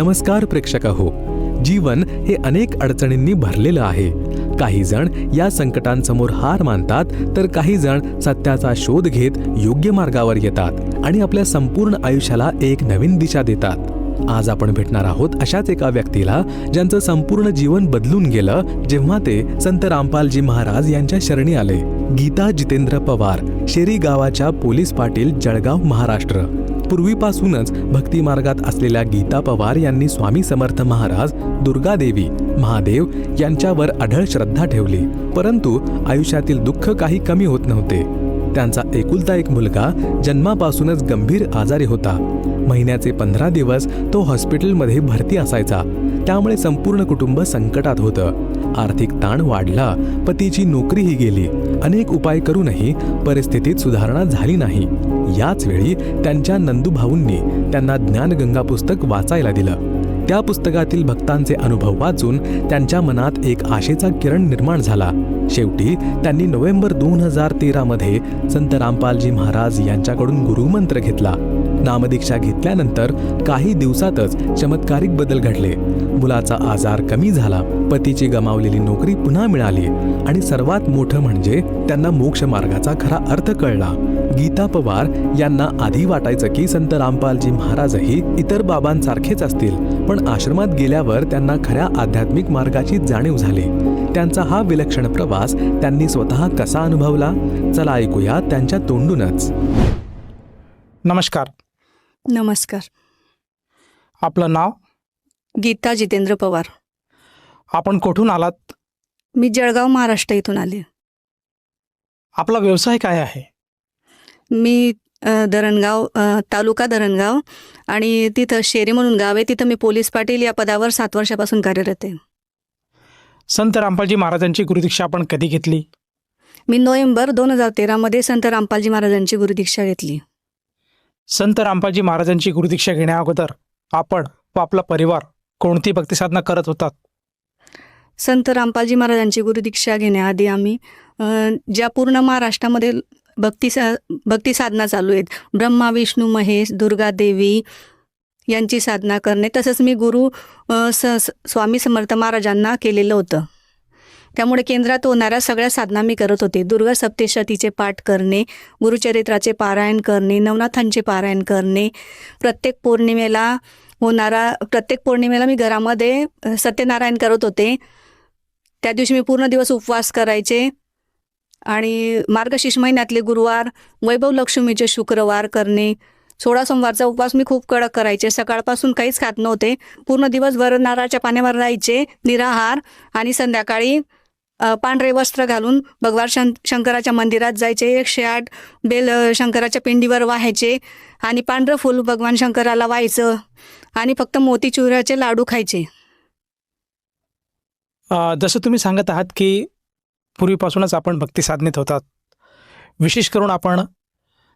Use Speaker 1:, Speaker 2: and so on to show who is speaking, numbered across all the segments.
Speaker 1: नमस्कार प्रेक्षक हो जीवन हे अनेक अडचणींनी भरलेलं आहे. काही जण या संकटांसमोर हार मानतात तर काही जण सत्याचा शोध घेत योग्य मार्गावर येतात आणि आपल्या संपूर्ण आयुष्याला एक नवीन दिशा देतात. आज आपण भेटणार आहोत अशाच एका व्यक्तीला ज्यांचं संपूर्ण जीवन बदलून गेलं जेव्हा ते संत रामपालजी महाराज यांच्या शरणी आले. गीता जितेंद्र पवार शेरी गावाच्या पोलीस पाटील जळगाव महाराष्ट्र. पूर्वीपासूनच भक्ती मार्गात असलेल्या गीता पवार यांनी स्वामी समर्थ महाराज दुर्गादेवी महादेव यांच्यावर अढळ श्रद्धा ठेवली. परंतु आयुष्यातील दुःख काही कमी होत नव्हते. त्यांचा एकुलता एक मुलगा जन्मापासूनच गंभीर आजारी होता. महिन्याचे पंधरा दिवस तो हॉस्पिटलमध्ये भरती असायचा. त्यामुळे संपूर्ण कुटुंब संकटात होतं. आर्थिक ताण वाढला पतीची नोकरीही गेली. अनेक उपाय करूनही परिस्थितीत सुधारणा झाली नाही. याच वेळी त्यांच्या नंदूभाऊंनी त्यांना ज्ञानगंगा पुस्तक वाचायला दिलं. त्या पुस्तकातील भक्तांचे अनुभव वाचून त्यांच्या मनात एक आशेचा किरण निर्माण झाला. शेवटी त्यांनी नोव्हेंबर दोन हजार तेरामध्ये संत रामपालजी महाराज यांच्याकडून गुरुमंत्र घेतला. नामदीक्षा घेतल्यानंतर काही दिवसातच चमत्कारिक बदल घडले. मुलाचा आजार कमी झाला. पतीची गमावलेली नोकरी पुन्हा मिळाली आणि सर्वात मोठं म्हणजे त्यांना मोक्ष मार्गाचा खरा अर्थ कळला. गीता पवार यांना आधी वाटायचं की संत रामपालजी महाराजही इतर बाबांसारखेच असतील पण आश्रमात गेल्यावर त्यांना खऱ्या आध्यात्मिक मार्गाची जाणीव झाली. त्यांचा हा विलक्षण प्रवास त्यांनी स्वतः कसा अनुभवला? चला ऐकूया त्यांच्या तोंडूनच.
Speaker 2: नमस्कार.
Speaker 3: नमस्कार.
Speaker 2: आपलं नाव?
Speaker 3: गीता जितेंद्र पवार.
Speaker 2: आपण कुठून आलात?
Speaker 3: मी जळगाव महाराष्ट्र इथून आले.
Speaker 2: आपला व्यवसाय काय आहे?
Speaker 3: मी अ, धरणगाव अ, तालुका धरणगाव आणि तिथं शेरी म्हणून गाव आहे. तिथं मी पोलीस पाटील या पदावर सात वर्षापासून कार्यरत आहे.
Speaker 2: संत रामपालजी महाराजांची गुरुदीक्षा आपण कधी घेतली?
Speaker 3: मी नोव्हेंबर दोन हजार तेरामध्ये संत रामपालजी महाराजांची गुरुदीक्षा घेतली.
Speaker 2: संत रामपालजी महाराजांची गुरुदीक्षा घेण्या अगोदर आपण व आपला परिवार कोणती भक्तिसाधना करत होतात?
Speaker 3: संत रामपालजी महाराजांची गुरुदीक्षा घेण्याआधी आम्ही ज्या पूर्ण महाराष्ट्रामध्ये भक्ती सा भक्ती साधना चालू आहेत ब्रह्मा विष्णू महेश दुर्गा देवी यांची साधना करणे तसंच मी गुरु स स- स्वामी समर्थ महाराजांना केलेलं होतं. त्यामुळे केंद्रात होणाऱ्या सगळ्या साधना मी करत होते. दुर्गा सप्तशतीचे पाठ करणे गुरुचरित्राचे पारायण करणे नवनाथांचे पारायण करणे प्रत्येक पौर्णिमेला होणारा प्रत्येक पौर्णिमेला मी घरामध्ये सत्यनारायण करत होते. त्या दिवशी मी पूर्ण दिवस उपवास करायचे. आणि मार्गशीर्ष महिन्यातले गुरुवार वैभव लक्ष्मीचे शुक्रवार करणे सोळा सोमवारचा उपवास मी खूप कडक करायचे. सकाळपासून काहीच खात नव्हते. पूर्ण दिवसभर नारळाच्या पाण्यावर राहायचे निराहार आणि संध्याकाळी पांढरे वस्त्र घालून भगवान शं शंकराच्या मंदिरात जायचे. एकशे आठ बेल शंकराच्या पिंडीवर वाहायचे आणि पांढरं फूल भगवान शंकराला व्हायचं आणि फक्त मोतीचुराचे लाडू खायचे.
Speaker 2: जसं तुम्ही सांगत आहात की पूर्वीपासूनच आपण भक्तिसाधनेत होतात. विशेष करून आपण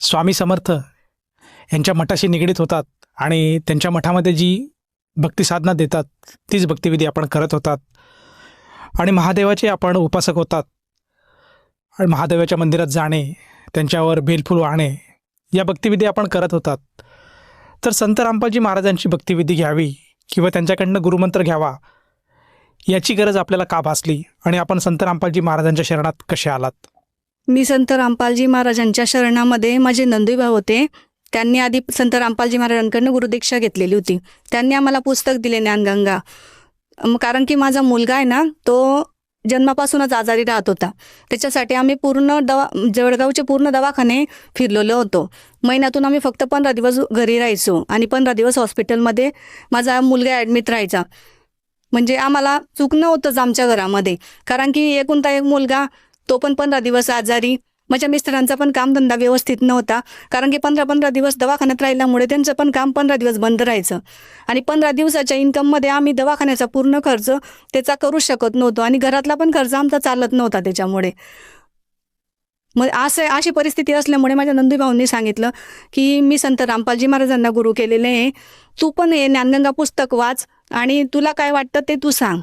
Speaker 2: स्वामी समर्थ यांच्या मठाशी निगडीत होतात आणि त्यांच्या मठामध्ये जी भक्तिसाधना देतात तीच भक्तिविधी आपण करत होतात. आणि महादेवाचे आपण उपासक होतात. आणि महादेवाच्या मंदिरात जाणे त्यांच्यावर बेलफूल वाहणे या भक्तिविधी आपण करत होतात. तर संत रामपाजी महाराजांची भक्तिविधी घ्यावी किंवा त्यांच्याकडनं गुरुमंत्र घ्यावा याची गरज आपल्याला का भासली आणि आपण संत रामपालजी महाराजांच्या शरणात कसे आलात?
Speaker 3: मी संत रामपालजी महाराजांच्या शरणामध्ये माझे नंदुभाऊ होते. त्यांनी आधी संत रामपालजी महाराजांकडनं गुरुदीक्षा घेतलेली होती. त्यांनी आम्हाला पुस्तक दिले ज्ञानगंगा. कारण की माझा मुलगा आहे ना तो जन्मापासूनच आजारी राहत होता. त्याच्यासाठी आम्ही पूर्ण दवा जळगावचे पूर्ण दवाखाने फिरलेलो होतो. महिन्यातून आम्ही फक्त पंधरा दिवस घरी राहायचो आणि पंधरा दिवस हॉस्पिटलमध्ये माझा मुलगा ॲडमिट राहायचा. म्हणजे आम्हाला चुकणं होतंच आमच्या घरामध्ये. कारण की एकुणता एक मुलगा तो पण पंधरा दिवस आजारी. माझ्या मिस्टरांचा पण कामधंदा व्यवस्थित नव्हता. कारण की पंधरा पंधरा दिवस दवाखान्यात राहिल्यामुळे त्यांचं पण काम पंधरा दिवस बंद राहायचं. आणि पंधरा दिवसाच्या इन्कममध्ये आम्ही दवाखान्याचा पूर्ण खर्च त्याचा करू शकत नव्हतो आणि घरातला पण खर्च आमचा चालत नव्हता त्याच्यामुळे. मग असं अशी परिस्थिती असल्यामुळे माझ्या नंदूभाऊंनी सांगितलं की मी संत रामपालजी महाराजांना गुरु केलेले आहे. तू पण हे ज्ञानगंगा पुस्तक वाच. आणि तुला काय वाटतं ते तू सांग.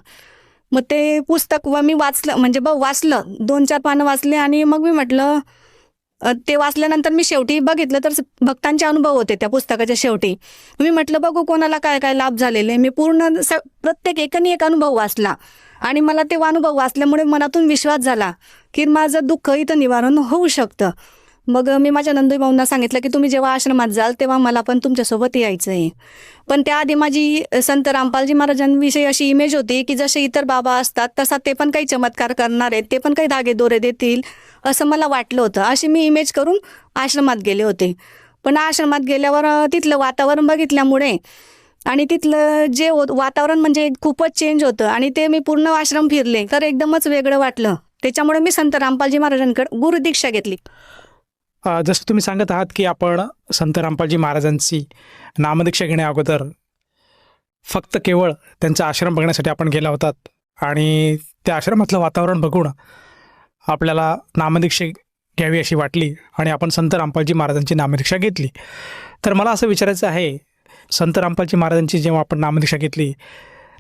Speaker 3: मग ते पुस्तक व मी वाचलं म्हणजे बघ वाचलं. दोन चार पानं वाचले आणि मग मी म्हटलं ते वाचल्यानंतर मी शेवटी बघितलं तर भक्तांचे अनुभव होते त्या पुस्तकाच्या शेवटी. मी म्हटलं बघू कोणाला काय काय लाभ झालेले. मी पूर्ण स प्रत्येक एकाने एक अनुभव वाचला. आणि मला ते अनुभव वाचल्यामुळे मनातून विश्वास झाला की माझं दुःख इथं निवारण होऊ शकतं. मग मी माझ्या नंदू भाऊंना सांगितलं की तुम्ही जेव्हा आश्रमात जाल तेव्हा मला पण तुमच्यासोबत यायचं आहे पण त्याआधी माझी संत रामपालजी महाराजांविषयी अशी इमेज होती की जसे इतर बाबा असतात तसा ते पण काही चमत्कार करणार आहेत ते पण काही धागे दोरे देतील असं मला वाटलं होतं. अशी मी इमेज करून आश्रमात गेले होते. पण आश्रमात गेल्यावर तिथलं वातावरण बघितल्यामुळे आणि तिथलं जे हो, वातावरण म्हणजे खूपच चेंज होतं आणि ते मी पूर्ण आश्रम फिरले. तर एकदमच वेगळं वाटलं. त्याच्यामुळे मी संत रामपालजी महाराजांकडे गुरुदीक्षा घेतली.
Speaker 2: जसं तुम्ही सांगत आहात की आपण संत रामपालजी महाराजांची नामदीक्षा घेण्या अगोदर फक्त केवळ त्यांचा आश्रम बघण्यासाठी आपण गेला होतात आणि त्या आश्रमातलं वातावरण बघून आपल्याला नामदीक्षा घ्यावी अशी वाटली आणि आपण संत रामपालजी महाराजांची नामदीक्षा घेतली. तर मला असं विचारायचं आहे संत रामपालजी महाराजांची जेव्हा आपण नामदीक्षा घेतली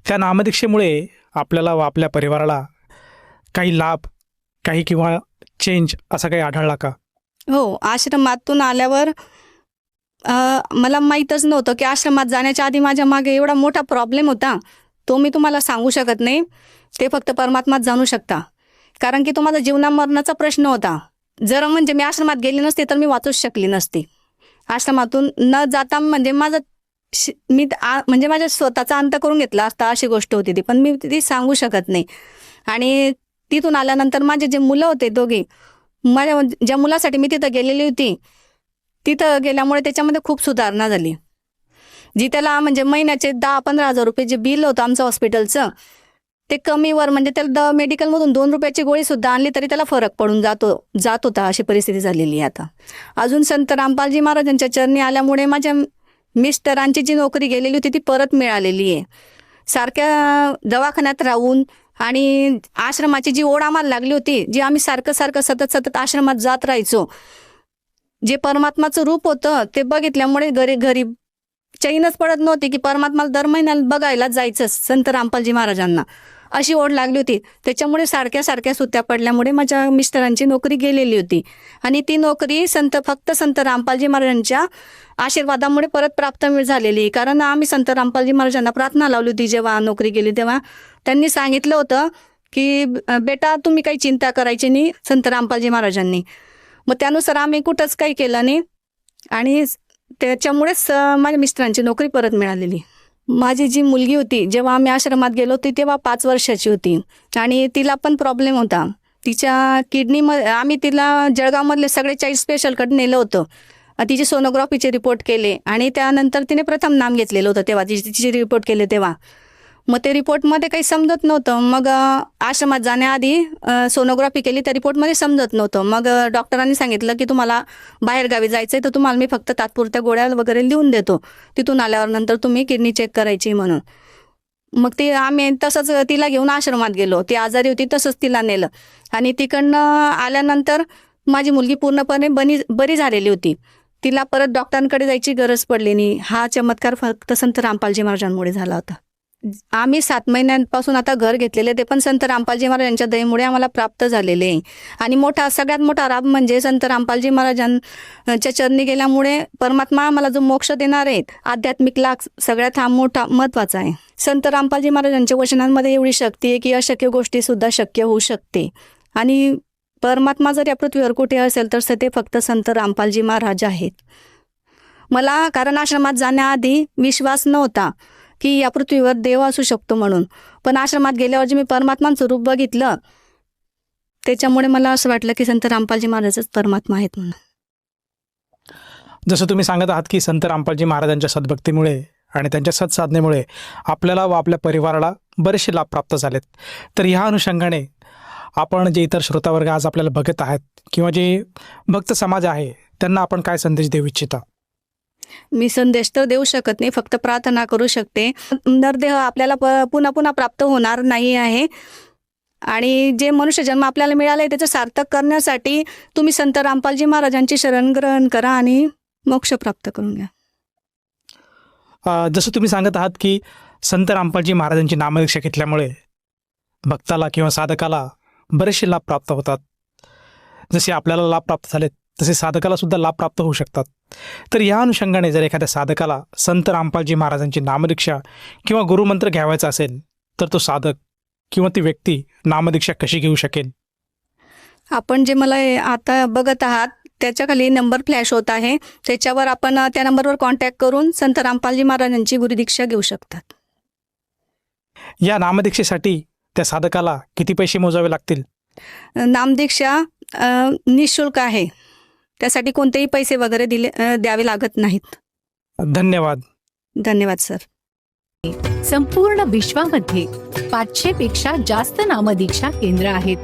Speaker 2: त्या नामदीक्षेमुळे आपल्याला व आपल्या परिवाराला काही लाभ काही किंवा चेंज असा काही आढळला का?
Speaker 3: हो आश्रमातून आल्यावर मला माहीतच नव्हतं की आश्रमात जाण्याच्या आधी माझ्या मागे एवढा मोठा प्रॉब्लेम होता. तो मी तुम्हाला सांगू शकत नाही. ते फक्त परमात्माच जाणू शकता. कारण की तो माझा जीवना मरणाचा प्रश्न होता. जर म्हणजे मी आश्रमात गेली नसते तर मी वाचूच शकली नसती. आश्रमातून न जाता म्हणजे माझं श- मी आ- म्हणजे माझ्या स्वतःचा अंत करून घेतला असता अशी गोष्ट होती ती. पण मी ती सांगू शकत नाही. आणि तिथून आल्यानंतर माझे जे मुलं होते दोघे माझ्या ज्या मुलासाठी मी तिथं गेलेली होती तिथं गेल्यामुळे त्याच्यामध्ये खूप सुधारणा झाली. जी त्याला म्हणजे महिन्याचे दहा पंधरा हजार रुपये जे बिल होतं आमचं हॉस्पिटलचं ते कमीवर म्हणजे त्याला द मेडिकलमधून दोन रुपयाची गोळी सुद्धा आणली तरी त्याला फरक पडून जातो जात होता अशी परिस्थिती झालेली आहे आता. अजून संत रामपालजी महाराजांच्या चरणी आल्यामुळे माझ्या मिस्टरांची जी नोकरी गेलेली होती ती परत मिळालेली आहे. सारख्या दवाखान्यात राहून आणि आश्रमाची जी ओढ आम्हाला लागली होती जी आम्ही सारखं सारखं सतत सतत आश्रमात जात राहायचो जे परमात्माचं रूप होतं ते बघितल्यामुळे घरी घरी चैनच पडत नव्हती की परमात्माला दर महिन्याला बघायला जायचं संत रामपालजी महाराजांना. अशी ओढ लागली होती. त्याच्यामुळे सारख्या सारख्या सुट्ट्या पडल्यामुळे माझ्या मिस्टरांची नोकरी गेलेली होती. आणि ती नोकरी संत फक्त संत रामपालजी महाराजांच्या आशीर्वादामुळे परत प्राप्त झालेली. कारण आम्ही संत रामपालजी महाराजांना प्रार्थना लावली होती जेव्हा नोकरी गेली तेव्हा. त्यांनी सांगितलं होतं की बेटा तुम्ही काही चिंता करायची नाही संत रामपालजी महाराजांनी. मग त्यानुसार आम्ही कुठंच काही केलं नाही. आणि त्याच्यामुळेच माझ्या मिस्टरांची नोकरी परत मिळालेली. माझी जी मुलगी होती जेव्हा आम्ही आश्रमात गेलो होती तेव्हा पाच वर्षाची होती. आणि तिला पण प्रॉब्लेम होता. तिच्या किडनी आम्ही तिला जळगावमधले सगळे चाईल्ड स्पेशलकडे नेलं होतं. तिचे सोनोग्राफीचे रिपोर्ट केले. आणि त्यानंतर तिने प्रथम नाम घेतलेलं होतं तेव्हा. तिचे तिचे रिपोर्ट केले तेव्हा. मग ते रिपोर्टमध्ये काही समजत नव्हतं. मग आश्रमात जाण्याआधी सोनोग्राफी केली त्या रिपोर्टमध्ये समजत नव्हतं. मग डॉक्टरांनी सांगितलं की तुम्हाला बाहेरगावी जायचं आहे तर तुम्हाला मी फक्त तात्पुरत्या गोळ्या वगैरे लिहून देतो. तिथून आल्यावर नंतर तुम्ही किडनी चेक करायची म्हणून. मग ते आम्ही तसंच तिला घेऊन आश्रमात गेलो. ती आजारी होती तसंच तिला नेलं. आणि तिकडनं आल्यानंतर माझी मुलगी पूर्णपणे बनी बरी झालेली होती. तिला परत डॉक्टरांकडे जायची गरज पडली नाही. हा चमत्कार फक्त संत रामपालजी महाराजांमुळे झाला होता. आम्ही सात महिन्यांपासून आता घर घेतलेले ते पण संत रामपालजी महाराज यांच्या दयेमुळे आम्हाला प्राप्त झालेले आहे. आणि मोठा सगळ्यात मोठा राब म्हणजे संत रामपालजी महाराजांच्या चरणी गेल्यामुळे परमात्मा आम्हाला जो मोक्ष देणार आहेत आध्यात्मिक लाभ सगळ्यात हा मोठा महत्त्वाचा आहे. संत रामपालजी महाराजांच्या वचनांमध्ये एवढी शक्ती आहे की अशक्य गोष्टी सुद्धा शक्य होऊ शकते. आणि परमात्मा जर या पृथ्वीवर कुठे असेल तर ते फक्त संत रामपालजी महाराज आहेत. मला कारण आश्रमात जाण्याआधी विश्वास नव्हता. की या पृथ्वीवर देव असू शकतो म्हणून. पण आश्रमात गेल्यावर जे मी परमात्मांचं रूप बघितलं त्याच्यामुळे मला असं वाटलं की संत रामपालजी महाराजच परमात्मा आहेत म्हणून.
Speaker 2: जसं तुम्ही सांगत आहात की संत रामपालजी महाराजांच्या सद्भक्तीमुळे आणि त्यांच्या सत्साधनेमुळे आपल्याला व आपल्या परिवाराला बरेचसे लाभ प्राप्त झालेत. तर ह्या अनुषंगाने आपण जे इतर श्रोतावर्ग आज आपल्याला बघत आहेत किंवा जे भक्त समाज आहे त्यांना आपण काय संदेश देऊ इच्छिता?
Speaker 3: मी संदेश तर देऊ शकत नाही फक्त प्रार्थना करू शकते. नरदेह आपल्याला प- पुन्हा पुन्हा प्राप्त होणार नाही आहे. आणि जे मनुष्य जन्म आपल्याला मिळाला आहे त्याचं सार्थक करण्यासाठी तुम्ही संत रामपालजी महाराजांची शरण ग्रहण करा आणि मोक्ष प्राप्त करून घ्या.
Speaker 2: जसं तुम्ही सांगत आहात की संत रामपालजी महाराजांची नामदीक्षा घेतल्यामुळे भक्ताला किंवा साधकाला बरेचसे लाभ प्राप्त होतात. जसे आपल्याला लाभ प्राप्त झालेत तसे साधकाला सुद्धा लाभ प्राप्त होऊ शकतात. तर या अनुषंगाने जर एखाद्या साधकाला संत रामपालजी महाराजांची नामदीक्षा किंवा गुरुमंत्र घ्यावायचा असेल तर तो साधक किंवा ती व्यक्ती नामदीक्षा कशी घेऊ शकेल?
Speaker 3: आपण जे मला आता बघत आहात त्याच्याखाली नंबर फ्लॅश होत आहे. त्याच्यावर आपण त्या नंबरवर कॉन्टॅक्ट करून संत रामपालजी महाराजांची गुरुदीक्षा घेऊ शकतात.
Speaker 2: या नामदीक्षेसाठी त्या साधकाला किती पैसे मोजावे लागतील?
Speaker 3: नामदीक्षा निशुल्क आहे. त्यासाठी कोणतेही पैसे वगैरे दिले द्यावे लागत नाहीत.
Speaker 2: धन्यवाद.
Speaker 3: धन्यवाद सर.
Speaker 4: संपूर्ण विश्वामध्ये पाचशे पेक्षा जास्त नामदीक्षा केंद्र आहेत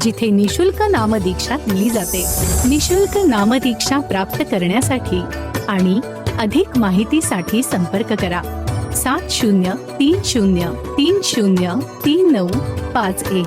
Speaker 4: जिथे निशुल्क नामदीक्षा दिली जाते. निशुल्क नामदीक्षा प्राप्त करण्यासाठी आणि अधिक माहितीसाठी संपर्क करा. सात शून्य तीन शून्य तीन शून्य तीन नऊ पाच एक.